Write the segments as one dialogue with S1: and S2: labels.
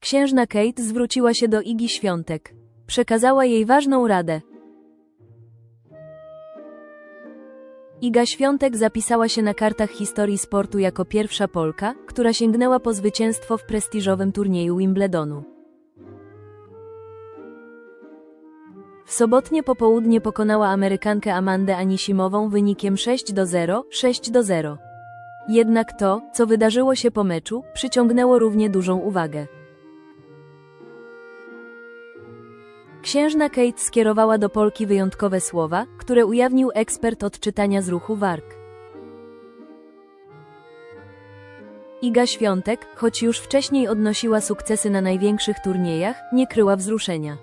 S1: księżna Kate zwróciła się do Igi Świątek. Przekazała jej ważną radę. Iga Świątek zapisała się na kartach historii sportu jako pierwsza Polka, która sięgnęła po zwycięstwo w prestiżowym turnieju Wimbledonu. W sobotnie popołudnie pokonała Amerykankę Amandę Anisimową wynikiem 6 do 0, 6 do 0. Jednak to, co wydarzyło się po meczu, przyciągnęło równie dużą uwagę. Księżna Kate skierowała do Polki wyjątkowe słowa, które ujawnił ekspert od czytania z ruchu warg. Iga Świątek, choć już wcześniej odnosiła sukcesy na największych turniejach, nie kryła wzruszenia.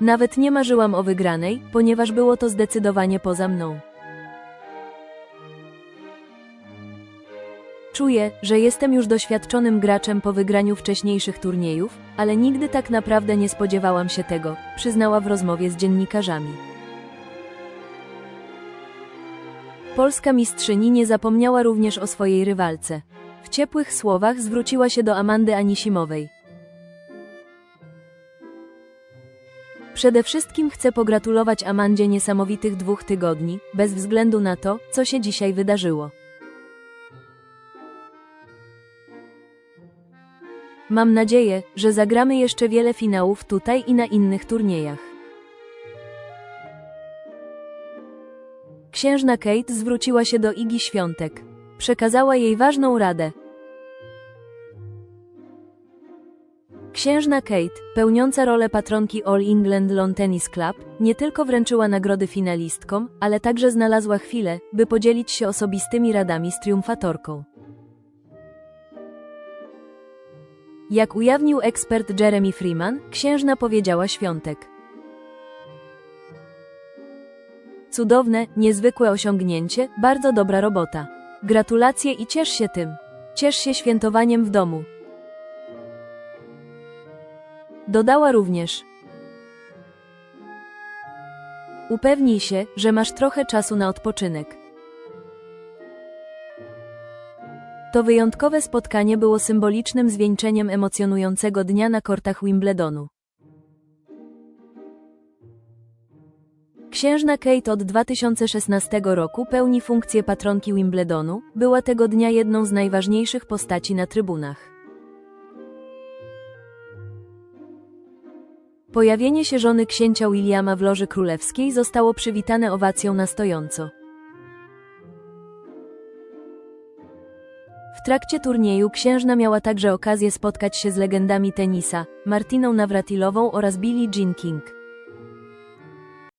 S1: Nawet nie marzyłam o wygranej, ponieważ było to zdecydowanie poza mną. Czuję, że jestem już doświadczonym graczem po wygraniu wcześniejszych turniejów, ale nigdy tak naprawdę nie spodziewałam się tego, przyznała w rozmowie z dziennikarzami. Polska mistrzyni nie zapomniała również o swojej rywalce. W ciepłych słowach zwróciła się do Amandy Anisimowej. Przede wszystkim chcę pogratulować Amandzie niesamowitych dwóch tygodni, bez względu na to, co się dzisiaj wydarzyło. Mam nadzieję, że zagramy jeszcze wiele finałów tutaj i na innych turniejach. Księżna Kate zwróciła się do Igi Świątek. Przekazała jej ważną radę. Księżna Kate, pełniąca rolę patronki All England Lawn Tennis Club, nie tylko wręczyła nagrody finalistkom, ale także znalazła chwilę, by podzielić się osobistymi radami z triumfatorką. Jak ujawnił ekspert Jeremy Freeman, księżna powiedziała Świątek. Cudowne, niezwykłe osiągnięcie, bardzo dobra robota. Gratulacje i ciesz się tym. Ciesz się świętowaniem w domu. Dodała również. Upewnij się, że masz trochę czasu na odpoczynek. To wyjątkowe spotkanie było symbolicznym zwieńczeniem emocjonującego dnia na kortach Wimbledonu. Księżna Kate od 2016 roku pełni funkcję patronki Wimbledonu, była tego dnia jedną z najważniejszych postaci na trybunach. Pojawienie się żony księcia Williama w loży królewskiej zostało przywitane owacją na stojąco. W trakcie turnieju księżna miała także okazję spotkać się z legendami tenisa, Martiną Navratilową oraz Billie Jean King.